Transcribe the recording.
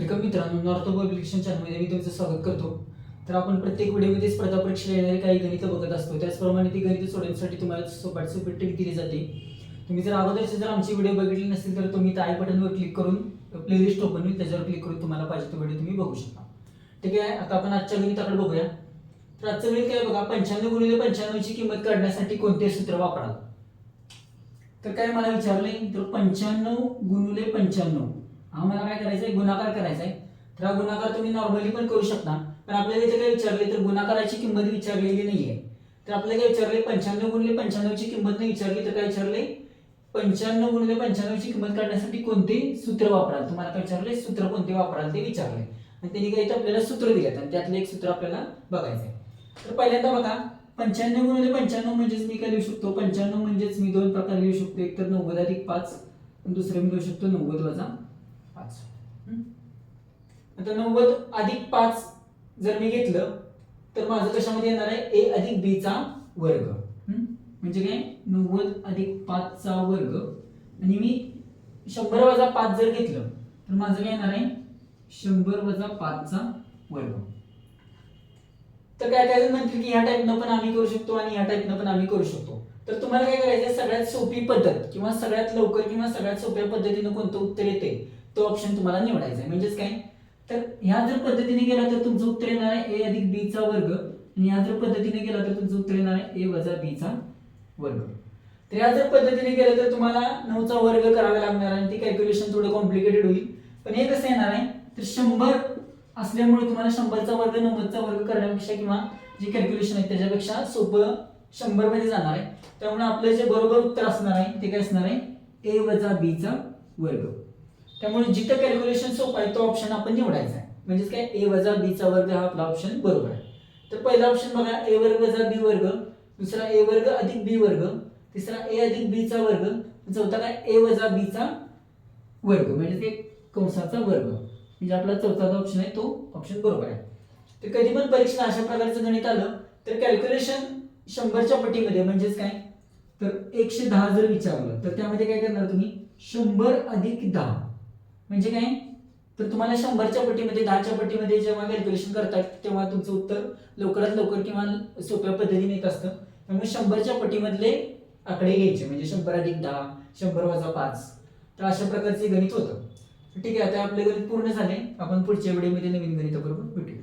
Welcome मित्रांनो north publication चॅनलमध्ये मी तुमचं स्वागत करतो. तर आपण प्रत्येक व्हिडिओमध्ये स्पर्धा परीक्षेला येणारे काही गणितं बघत असतो. त्याचप्रमाणे ती गणितं सोडवण्यासाठी तुम्हाला सोपाट सोपी ट्रिक दिली जाते. तुम्ही जर अगोदरचे जर आमची व्हिडिओ बघितली नसेल तर तुम्ही त्या आय बटनवर क्लिक करून प्लेलिस्ट ओपन होईल. त्याच्यावर क्लिक करून तुम्हाला पाहिजे तो व्हिडिओ तुम्ही बघू शकता. ठीक आहे? आता आपण आजच्या गणिताकडे बघूया. तर आजचं गणित काय बघा? पंच्याण्णव गुणिले पंच्याण्णवची किंमत काढण्यासाठी कोणते सूत्र वापराल? तर काय मला विचारलंय? तर पंच्याण्णव गुणिले पंच्याण्णव. आम्हाला काय करायचं आहे गुणाकार करायचा आहे तर हा गुणाकार तुम्ही नॉर्मली पण करू शकता. पण आपल्याला इथे काय विचारले तर गुणाकाराची किंमत विचारलेली नाहीये. तर आपल्याला काय विचारले पंच्याण्णव गुणले पंच्याण्णवची किंमत नाही विचारली तर काय विचारले? पंच्याण्णव गुणले पंच्याण्णवची किंमत काढण्यासाठी कोणते सूत्र वापराल? तुम्हाला काय विचारले? सूत्र कोणते वापराल ते विचारले. आणि त्यांनी काय आपल्याला सूत्र दिलेत. आणि त्यातलं एक सूत्र आपल्याला बघायचं आहे तर पहिल्यांदा बघा. पंच्याण्णव गुणले पंच्याण्णव म्हणजेच मी काय लिहू शकतो? पंच्याण्णव म्हणजेच मी दोन प्रकारे लिहू शकतो. एक तर नव्वद अधिक पाच दुसरं मी लिहू शकतो नव्वद वजा पाच. आता नव्वद अधिक पाच जर मी घेतलं तर माझं कशामध्ये येणार आहे? ए अधिक बी चा वर्ग. हम्म? म्हणजे काय? नव्वद अधिक पाचचा वर्ग. आणि मी शंभर वजा पाच जर घेतलं तर माझं काय येणार आहे? शंभर वजा पाचचा वर्ग. तर काय काय म्हणतील की ह्या टाईपनं पण आम्ही करू शकतो आणि ह्या टाईपनं पण आम्ही करू शकतो. तर तुम्हाला काय करायचं सगळ्यात सोपी पद्धत किंवा सगळ्यात लवकर किंवा सगळ्यात सोप्या पद्धतीनं कोणतं उत्तर येते तो ऑप्शन तुम्हाला निवडायचा आहे म्हणजेच काय? तर ह्या जर पद्धतीने गेला तर तुमचं उत्तर येणार आहे ए अधिक बी चा वर्ग. आणि ह्या जर पद्धतीने गेला तर तुमचं उत्तर येणार आहे ए वजा बी चा वर्ग. तर ह्या जर पद्धतीने गेलं तर तुम्हाला नऊचा वर्ग करावा लागणार आणि ती कॅल्क्युलेशन थोडं कॉम्प्लिकेटेड होईल. पण हे कसं येणार आहे? तर शंभर असल्यामुळे तुम्हाला शंभरचा वर्ग नव्वदचा वर्ग करण्यापेक्षा किंवा जे कॅल्क्युलेशन आहे त्याच्यापेक्षा सोपं शंभरमध्ये जाणार आहे. त्यामुळे आपलं जे बरोबर उत्तर असणार आहे ते काय असणार आहे? ए वजा बी चा वर्ग. त्यामुळे जिथं कॅल्क्युलेशन सोपं आहे तो ऑप्शन आपण निवडायचा आहे. म्हणजेच काय ए वजा बीचा वर्ग हा आपला ऑप्शन बरोबर आहे. तर पहिला ऑप्शन बघा ए वर्ग वजा बी वर्ग दुसरा ए वर्ग अधिक बी वर्ग तिसरा ए अधिक बीचा वर्ग चौथा काय ए वजा बीचा वर्ग म्हणजे ते कंसाचा वर्ग. म्हणजे आपला चौथा ऑप्शन आहे तो ऑप्शन बरोबर आहे. तर कधी पण परीक्षा अशा प्रकारचं गणित आलं तर कॅल्क्युलेशन शंभरच्या पटीमध्ये म्हणजेच काय तर एकशे दहा जर विचारलं तर त्यामध्ये काय करणार तुम्ही? शंभर अधिक दहा. म्हणजे काय? तर तुम्हाला शंभरच्या पटीमध्ये दहाच्या पटीमध्ये जेव्हा कॅल्क्युलेशन करतात तेव्हा तुमचं उत्तर लवकरात लवकर किंवा सोप्या पद्धतीने येत असतं. त्यामुळे शंभरच्या पटीमधले आकडे घ्यायचे. म्हणजे शंभर अधिक दहा शंभर वजा पाच. तर अशा प्रकारचे गणित होतं. ठीक आहे आता आपले गणित पूर्ण झाले. आपण पुढच्या वेळेमध्ये नवीन गणिताबरोबर भेटूया.